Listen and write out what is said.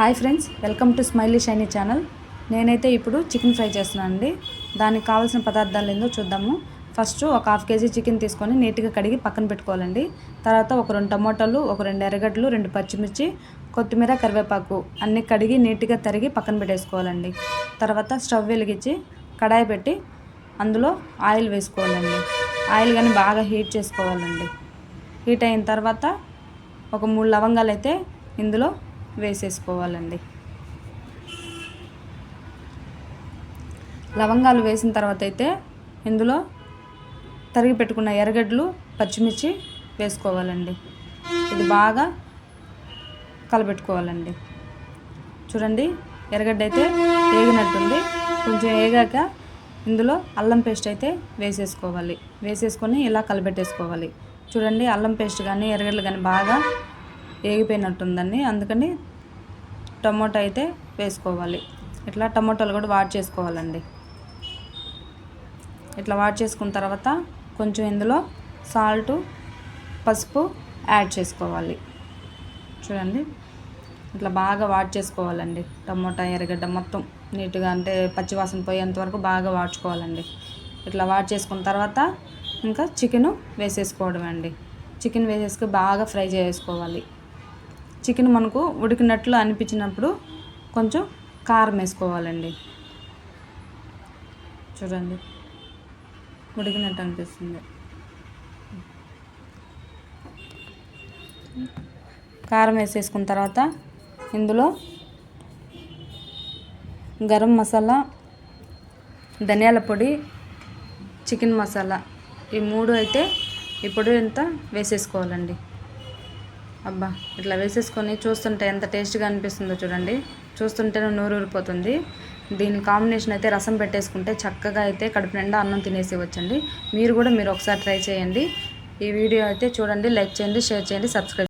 Hi friends welcome to smiley shiny channel. నేనైతే ఇప్పుడు chicken fry చేస్తున్నాను అండి దానికి కావాల్సిన పదార్థాలు ఏందో చూద్దాము. ఫస్ట్ ఒక హాఫ్ కేజీ చికెన్ తీసుకొని నీట్గా కడిగి పక్కన పెట్టుకోవాలండి. తర్వాత ఒక రెండు టమోటాలు ఒక రెండు ఎర్రగడ్డలు రెండు పచ్చిమిర్చి కొత్తిమీర కరివేపాకు అన్నీ కడిగి నీట్గా తరిగి పక్కన పెట్టేసుకోవాలండి. తర్వాత స్టవ్ వెలిగించి కడాయి పెట్టి అందులో ఆయిల్ వేసుకోవాలండి. ఆయిల్ కానీ బాగా హీట్ చేసుకోవాలండి. హీట్ అయిన తర్వాత ఒక మూడు లవంగాలు అయితే ఇందులో వేసేసుకోవాలండి. లవంగాలు వేసిన తర్వాత అయితే ఇందులో తరిగి పెట్టుకున్న ఎర్రగడ్డలు పచ్చిమిర్చి వేసుకోవాలండి. ఇది బాగా కలబెట్టుకోవాలండి. చూడండి ఎర్రగడ్డ అయితే వేగినట్టుంది. కొంచెం వేగాక ఇందులో అల్లం పేస్ట్ అయితే వేసేసుకోవాలి. వేసేసుకొని ఇలా కలబెట్టేసుకోవాలి. చూడండి అల్లం పేస్ట్ కానీ ఎర్రగడ్డలు కానీ బాగా ఏగిపోయినట్టుందండి. అందుకని టమోటా అయితే వేసుకోవాలి. ఇట్లా టమోటాలు కూడా వాడ్ చేసుకోవాలండి. ఇట్లా వాడ్ చేసుకున్న తర్వాత కొంచెం ఇందులో సాల్టు పసుపు యాడ్ చేసుకోవాలి. చూడండి. ఇట్లా బాగా వాడ్ చేసుకోవాలండి. టమోటా ఎర్రగడ్డ మొత్తం నీట్గా అంటే పచ్చివాసన పోయేంత వరకు బాగా వాడ్చుకోవాలండి. ఇట్లా వాడ్ చేసుకున్న తర్వాత ఇంకా చికెను వేసేసుకోవడం అండి చికెన్ వేసేసుకు బాగా ఫ్రై చేసుకోవాలి. చికెన్ మనకు ఉడికినట్లు అనిపించినప్పుడు కొంచెం కారం వేసుకోవాలండి. చూడండి. ఉడికినట్టు అనిపిస్తుంది. కారం వేసేసుకున్న తర్వాత ఇందులో గరం మసాలా ధనియాల పొడి చికెన్ మసాలా ఈ మూడు అయితే ఈ పొడి అంతా వేసేసుకోవాలండి. అబ్బా ఇట్లా వేసేసుకొని చూస్తుంటే ఎంత టేస్ట్గా అనిపిస్తుందో చూడండి. చూస్తుంటేనే నోరు ఊరిపోతుంది. దీని కాంబినేషన్ అయితే రసం పెట్టేసుకుంటే చక్కగా అయితే కడుపు నిండా అన్నం తినేసి వచ్చండి మీరు కూడా మీరు ఒకసారి ట్రై చేయండి. ఈ వీడియో అయితే చూడండి లైక్ చేయండి షేర్ చేయండి సబ్స్క్రైబ్